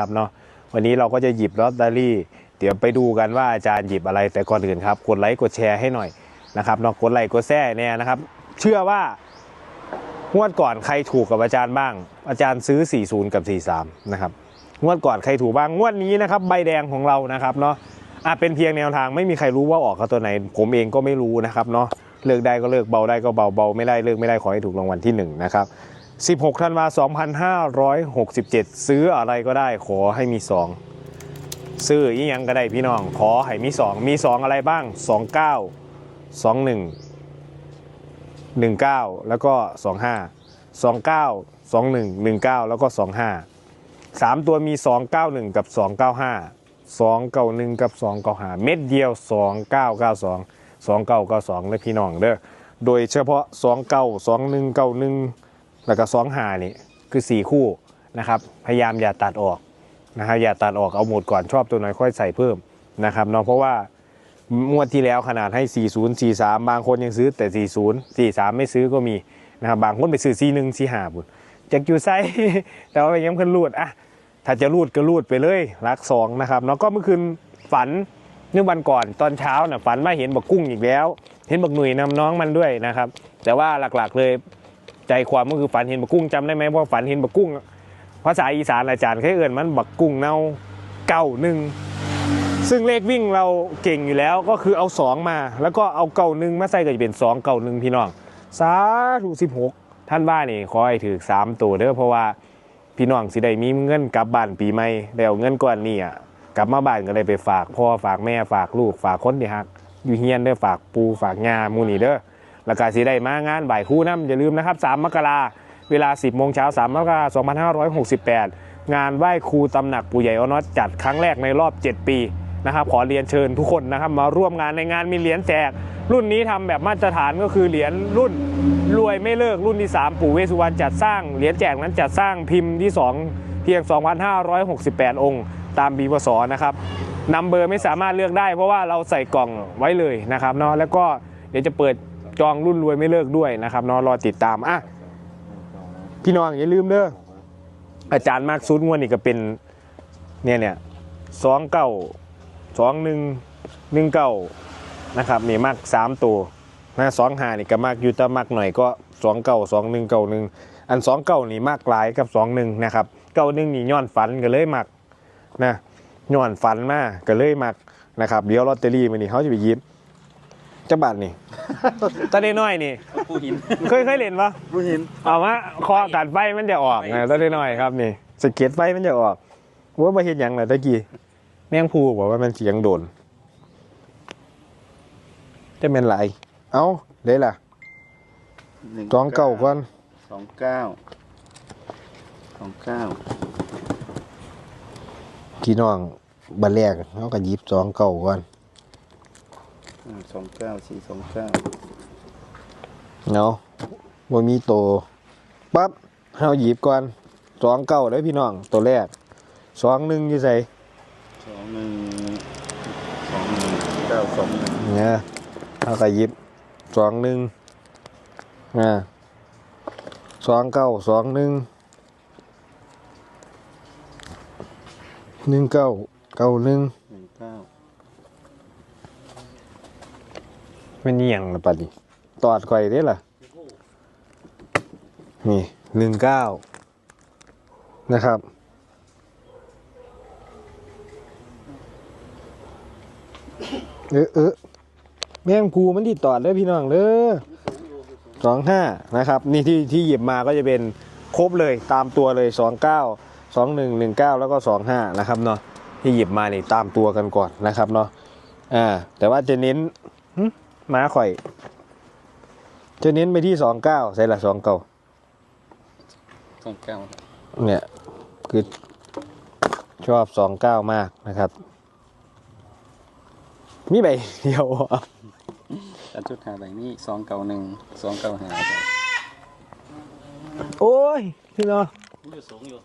ครับเนาะวันนี้เราก็จะหยิบลอตเตอรี่ เดี๋ยวไปดูกันว่าอาจารย์หยิบอะไรแต่ก่อนอื่นครับ กดไลค์กดแชร์ให้หน่อยนะครับเนาะกดไลค์กดแชร์เนี่ยนะครับ เชื่อว่างวดก่อนใครถูกกับอาจารย์บ้าง อาจารย์ซื้อ 40 กับ 43 นะครับงวดก่อนใครถูกบ้างงวดนี้นะครับใบแดงของเรานะครับเนาะอะเป็นเพียงแนวทางไม่มีใครรู้ว่าออกกับตัวไหน ผมเองก็ไม่รู้นะครับเนาะเลิกได้ก็เลิกเบาได้ก็เบาเบาไม่ได้เลิกไม่ได้ขอให้ถูกรางวัลที่หนึ่งนะครับ 16ธันวา2567 ซื้ออะไรก็ได้ขอให้มี 2 ซื้ออีหยังก็ได้พี่น้อง ขอให้มี 2 มี 2 อะไรบ้าง 29 21 19 แล้วก็ 25 29 21 19 แล้วก็ 25 3 ตัวมี 291 กับ 295 291 กับ 295 เม็ดเดียว 2992 2992เลยพี่น้องเด้อโดยเฉพาะ 29 2191 แล้วก็สองหานี่คือสี่คู่นะครับพยายามอย่าตัดออกนะครับอย่าตัดออกเอาหมดก่อนชอบตัวไหนค่อยใส่เพิ่มนะครับเนาะเพราะว่างวดที่แล้วขนาดให้ 40 43 บางคนยังซื้อแต่ 40 43 ไม่ซื้อก็มีนะครับบางคนไปซื้อ 41 45บุญจากอยู่ไซแต่ว่ายังเพิ่นรูดอะถ้าจะรูดก็รูดไปเลยรักสองนะครับเนาะก็เมื่อคืนฝันเมื่อวันก่อนตอนเช้าน่ะฝันว่าเห็นบักกุ้งอีกแล้ว เห็นบักหนุ่ยนำน้องมันด้วยนะครับ แต่ว่าหลักๆเลย ใจความก็คือฝันเห็นบักกุ้งจำได้ไหมว่าฝันเห็นบักกุ้งภาษาอีสานอาจารย์เคยเอ่นมันบักกุ้งเน่าเก้าหนึ่งซึ่งเลขวิ่งเราเก่งอยู่แล้วก็คือเอาสองมา แล้วก็เอาเก้าหนึ่งมาใส่ก็จะเป็นสองเก้าหนึ่งพี่น้องสาธุสิบหกท่านบ้านนี่ขอให้ถือสามตัวเด้อเพราะว่าพี่น้องสิได้มีเงินกลับบ้านปีใหม่แล้วเงินก้อนนี้อะกลับมาบ้านก็เลยไปฝากพ่อฝากแม่ฝากลูกฝากคนที่ฮัก อยู่เฮียนเด้อฝากปูฝากงาหมูนี่เด้อ แล้วก็สีได้มางานบ่ายคู่น้ำอย่าลืมนะครับ 3 มกราเวลา 10 โมงเช้า 3 มกรา2568 งานไหว้ครูตำหนักปู่ใหญ่ออนอตจัดครั้งแรกในรอบ 7 ปีนะครับขอเรียนเชิญทุกคนนะครับมาร่วมงานในงานมีเหรียญแจก รุ่นนี้ทำแบบมาตรฐานก็คือเหรียญรุ่นรวยไม่เลิกรุ่นที่ 3 ปู่เวสุวรรณจัดสร้างเหรียญแจกนั้นจัดสร้างพิมพ์ที่ 2 เพียง 2,568 องค์ ตามบีวสนะครับนัมเบอร์ไม่สามารถเลือกได้เพราะว่าเราใส่กล่องไว้เลยนะครับเนาะแล้วก็เดี๋ยวจะเปิด จองรุ่นรวยไม่เลิกด้วยนะครับเนอะรอติดตามอะพี่น้องอย่าลืมเด้ออาจารย์มากซุดงวดนี่ก็เป็นเนี่ยเนี่ยสองเก้าสองหนึ่งหนึ่งเก้านะครับนี่มากสามตัวนะสองหานี่ก็มากยูต่มากหน่อยก็สองเก้าสองหนึ่งเก้าหนึ่งอันสองเก้านี่มากหลายกับสองหนึ่งนะครับเก้าหนึ่งนี่ย้อนฝันก็เลยมักนะย้อนฝันมาก็เลยมักนะครับเดี๋ยวลอตเตอรี่มันนี่เขาจะไปยิบ จักบาทนี่ตอนน้อยๆนี่ ผู้หินเคยเคยเล่นปะผู้หินเอามาคอกัดไฟมันจะออกนะตอนน้อยๆครับนี่สะเก็ตไฟมันจะออกว่ามาเห็นยังไงตะกี้แมงพูบอกว่ามันเสียงโดนจะเป็นไรเอาได้ล่ะหนึ่จองเก่าก่อนสองเก้าสองเก้าพี่น้องบันแรกเขาก็หยิบสองเก่าก่อนอ่า สองเก้าสี่สองเก้าเนาะว่ามีโตปั๊บเขาหยิบก่อนสองเก่าได้อพี่น้องตัวแรกสองหนึ่งอยี่ใส่สองหนึ่งสองหนึ่งเก้าสองหนึ่งเนี่ยเขาก็หยิบสองหนึ่งอ่าสองเก้าสองหนึ่งหนึ่งเก้าเก้าหนึ่งหนึ่งเก้า ไม่เนียงละปัดนี้ตอดไก่ได้ล่ะ นี่หนึ่งเก้านะครับ เออเออแม่งภูมันที่ตอดได้พี่น้องเด้อสองห้านะครับ นี่ที่ที่หยิบมาก็จะเป็นครบเลยตามตัวเลยสองเก้าสองหนึ่งหนึ่งเก้าแล้วก็สองห้านะครับเนาะที่หยิบมานี่ตามตัวกันก่อนนะครับเนาะอ่าแต่ว่าจะเน้น หึม้าข่อย จะเน้นไปที่สองเก้าใส่ละสองเก้าสองเก้าเนี่ยคือชอบสองเก้ามากนะครับ มีใบเดียวอะการชุดหาใบนี้สองเก้าหนึ่งสองเก้าหาโอ้ยพี่น้องอยู่สูงอยู่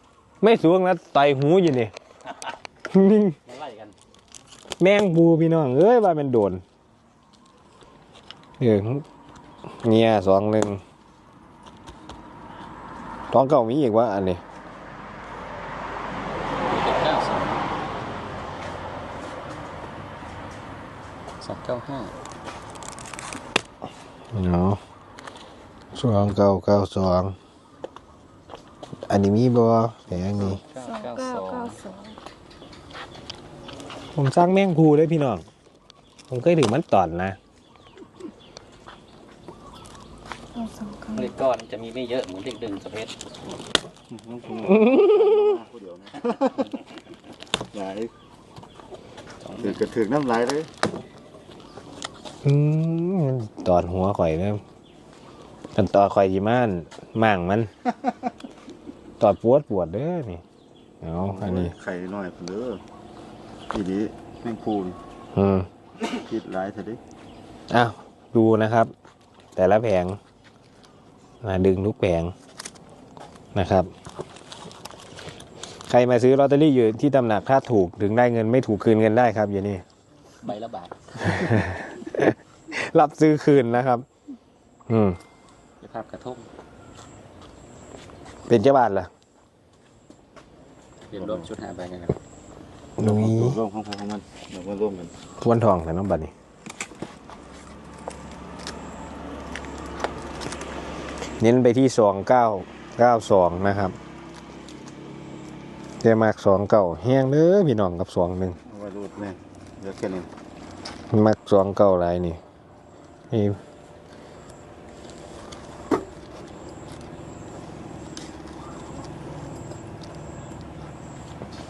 ไม่สูงนะไตหูอยู่นี่นิ่งมาไล่กันแมงบูพี่น้องเอ้ยว่ามันโดน เงียสองหนึ่งท้องเก่ามีอีกว่าอันนี้สองเก้าห้าเนาะสองเก้าเก้าสองอันนี้มีบ่แผงนี้สองเก้าเก้าสองผมสร้างแมงคูได้พี่น้อง ผมเคยถือมันตอนนะ อาสองเก้าเลขก้อนจะมีไม่เยอะเหมือนเลขดึงสเปซน้องคุณผู้เดียวนะหลายถือกระถือน้ำลายเลยอืมมันตอดหัวข่อยนะมันตอดข่อยยีม่านมั่างมัน ตอดปวดปวดเด้อนี่เอาอันนี้ไข่น้อยเด้อทีนี้แมงพูนอืมคิดหลายเถอะดิอ้าวดูนะครับ แต่ละแผง มาดึงทุกแผงนะครับ ใครมาซื้อลอตเตอรี่อยู่ที่ตำหนักถ้าถูกถึงได้เงินไม่ถูกคืนเงินได้ครับอย่างนี้ใบละบาท รับซื้อคืนนะครับ อืมเดี๋ยวภาพกระทงเป็นเจ้าบ้านเหรอเรียนรวมชุดหาใบกันครับนุ้ยร่วมของใครของมันเดี๋ยวมาร่วมกัน ทวนทองแต่น้องบัดนี้ เน้นไปที่สองเก้าเก้าสองนะครับเจมากสองเก้าแห้งเลยพี่น้องกับสองหนึ่งเอาไว้รูดเนี่ยเดี๋ยวแค่นี้มักสองเก้าไรนี่นี่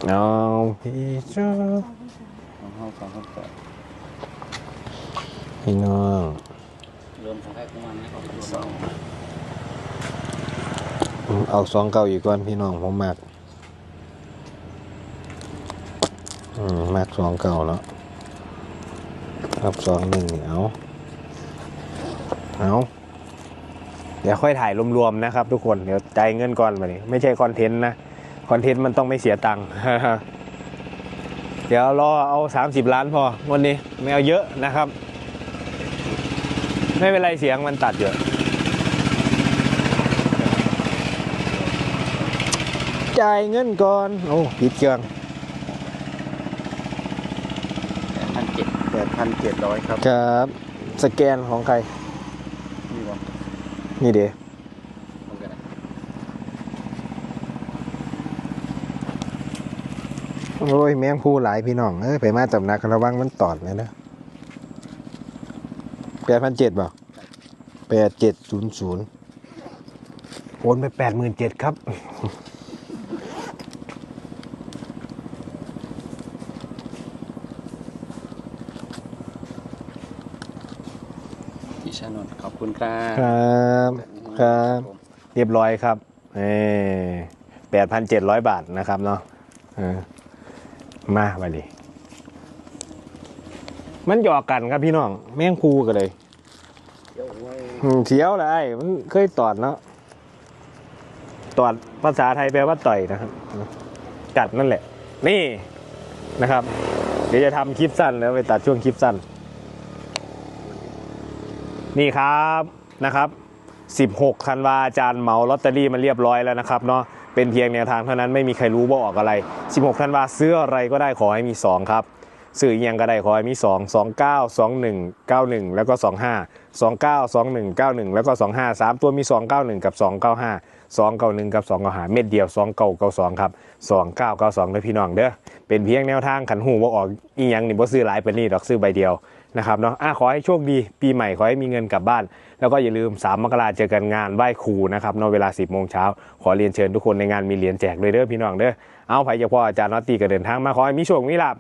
เอาพี่จ้าของห้าสองห้าแปดพี่น้องรวมของใครของมันนะครับรวมสอง เอาสองเก้าอีกก่อนพี่น้องผมมักอืมมักสองเก้าแล้วครับสองหนึ่งเอาเอาเดี๋ยวค่อยถ่ายรวมๆนะครับทุกคนเดี๋ยวจ่ายเงินก่อนมาดิไม่ใช่คอนเทนต์นะคอนเทนต์มันต้องไม่เสียตังค์เดี๋ยวรอเอาสามสิบล้านพอวันนี้ไม่เอาเยอะนะครับ ไม่เป็นไรเสียงมันตัดเยอะ จ่ายเงินก่อน โอ้ปิดเครื่องพันเจ็ดแปดพันเจ็ดร้อยครับ ครับ สแกนของใคร นี่วะนี่เด้ตรงกันนะโอ้ยแมงผู้หลายพี่น้อง เอ้ยไปมาตำหนักระวังมันตอดเลยนะแปดพันเจ็ดบ่แปดเจ็ดศูนย์ศูนย์โอนไปแปดหมื่นเจ็ดครับ พี่ชานนท์ขอบ คุณครับครับครับเรียบร้อยครับเอแปดพันเจ็ดร้อยบาทนะครับเนาะเออมาไปดิมันหยอกกันครับพี่น้อง แม่งคูกันเลยเดี๋ยวไว้อืมเสียวเลยมันเคยตอดเนาะตอดภาษาไทยแปลว่าต่อยนะครับ กัดนั่นแหละ นี่นะครับ เดี๋ยวจะทำคลิปสั้นแล้วไปตัดช่วงคลิปสั้น นี่ครับนะครับ 16ธันวาอาจารย์เหมาลอตเตอรี่มาเรียบร้อยแล้วนะครับเนาะเป็นเพียงแนวทางเท่านั้นไม่มีใครรู้ว่าออกอะไร 16ธันวาซื้ออะไรก็ได้ขอให้มี 2 ครับซื้ออหยังก็ได้ขอให้มี 2 29 21 91 แล้วก็ 25 29 21 91 แล้วก็ 25 3 ตัวมี 291 กับ 295 291กับ295เม็ดเดียว2992ครับ2992เลยพี่น้องเด้อเป็นเพียงแนวทางขันหูว่าออกอีหยังนี่บ่ซื้อหลายเป็นนี่ดอกซื้อใบเดียวนะครับเนาะอะขอให้โชคดี ปีใหม่ขอให้มีเงินกลับบ้าน แล้วก็อย่าลืม 3 มกราเจอกันงานไหว้ครูนะครับเนอะเวลา 10โมงเช้าขอเรียนเชิญทุกคนในงานมีเหรียญแจกเลยเด้อพี่น้องเด้อเอาไผจะพ่ออาจารย์นอตตีก็เดินทางมาขอให้มีโชคมีลาภ